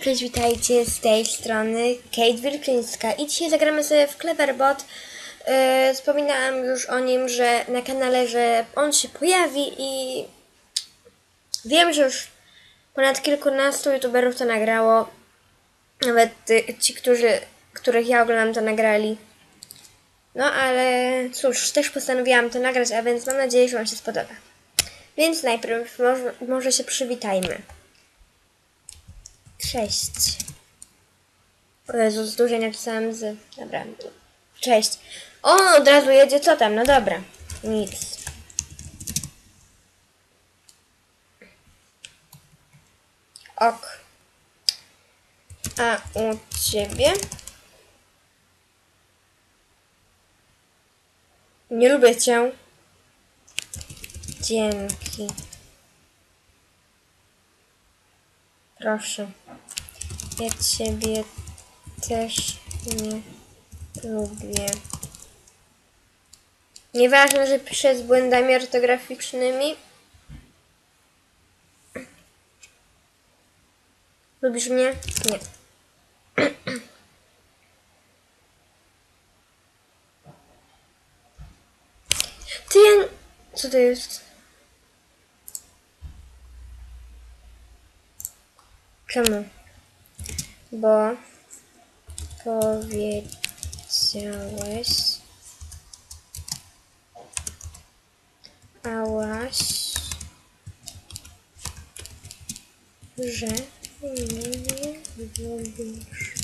cześć, witajcie z tej strony Kate Wilklińska i dzisiaj zagramy sobie w Cleverbot. Yy, wspominałam już o nim, że na kanale, że on się pojawi i wiem, że już ponad kilkunastu youtuberów to nagrało. Nawet ci, którzy, których ja oglądam, to nagrali. No ale cóż, też postanowiłam to nagrać, a więc mam nadzieję, że Wam się spodoba. Więc najpierw może, może się przywitajmy. Cześć. O Jezu, z dużej napisałam z... Dobra. Cześć. O, od razu jedzie co tam? No dobra. Nic. Ok. A u ciebie? Nie lubię cię. Dzięki. Proszę. Ja ciebie też nie lubię. Nieważne, że piszę z błędami ortograficznymi. Lubisz mnie? Nie. Ty, co to jest? Czemu? Bo powiedziałeś, ałaś, że mnie nie lubisz.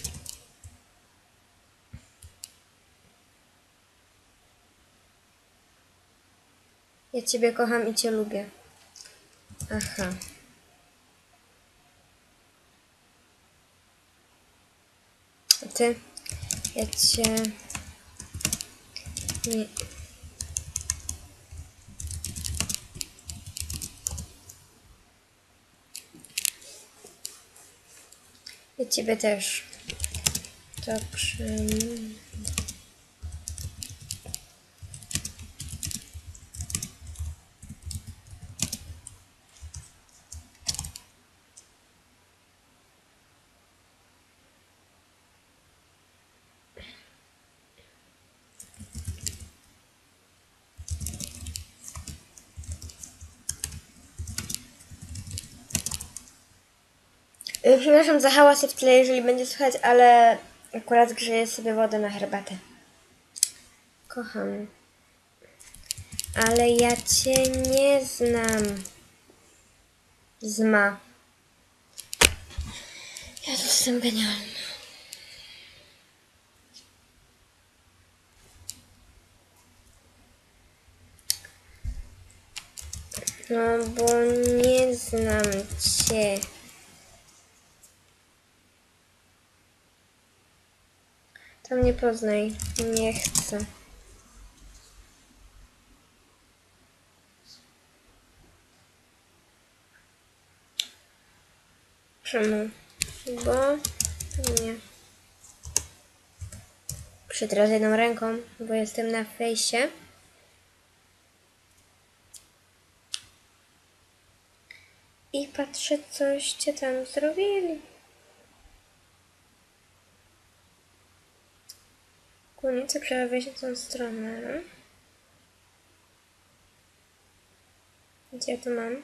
Ja ciebie kocham i cię lubię. Aha. Ty? Ja cię... Nie. Ciebie też. To Przepraszam za hałasy w tle, jeżeli będzie słychać, ale akurat grzeję sobie wodę na herbatę. Kocham. Ale ja cię nie znam. Zma. Ja jestem genialna. No bo nie znam cię. To mnie poznaj. Nie chcę. Czemu? Bo nie. Przy teraz jedną ręką, bo jestem na fejsie. I patrzę, coście tam zrobili. Koniec trzeba wejść na tą stronę. Gdzie ja to mam?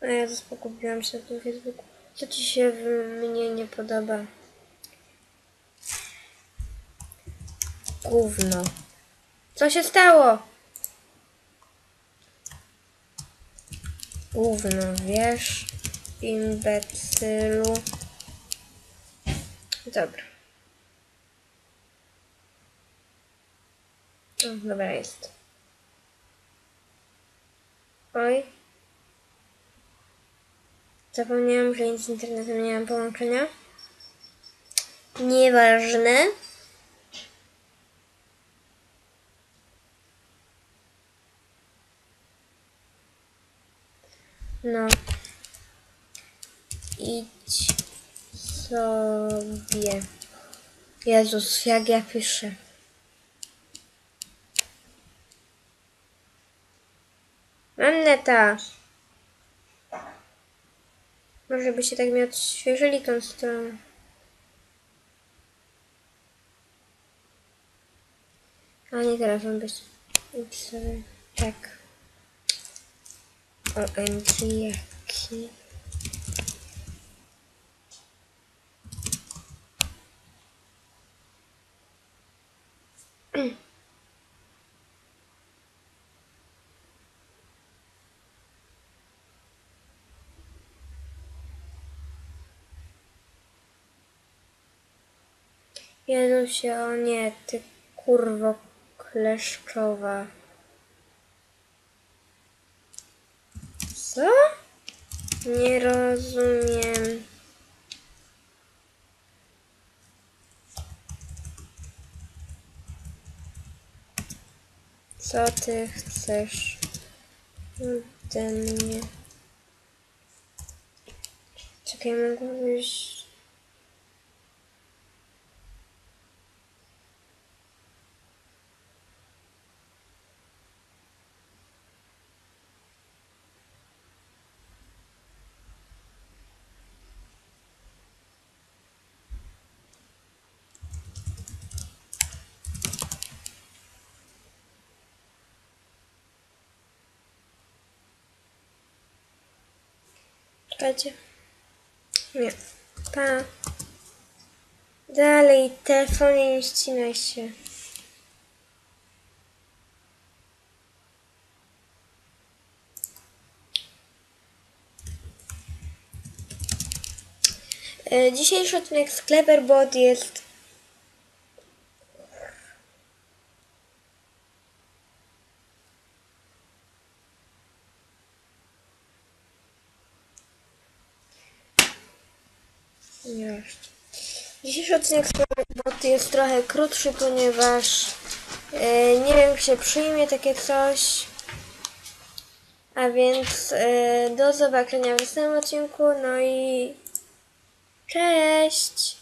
A ja zaspokoiłam się na tym Facebooku. Co ci się w mnie nie podoba? Gówno. Co się stało? Gówno, wiesz? Imbecylu. Dobra. Dobra jest. Oj. Zapomniałam, że nic z internetem nie mam połączenia. Nieważne. No. Idź sobie. Jezus, jak ja piszę. Mam neta. Może byście tak mi odświeżyli tą stronę. A nie teraz on być. Ups. Tak. OMG jaki. Jezusie, o nie, ty kurwo kleszczowa. Co? Nie rozumiem. Co ty chcesz ode mnie? Czekaj, mogłabyś... Czekajcie. Nie. Pa. Dalej, telefonie nie ścinaj się. E, Dzisiejszy odcinek z Cleverbot jest Już. Dzisiejszy odcinek jest trochę krótszy, ponieważ e, nie wiem, jak się przyjmie takie coś. A więc e, do zobaczenia w następnym odcinku. No i cześć!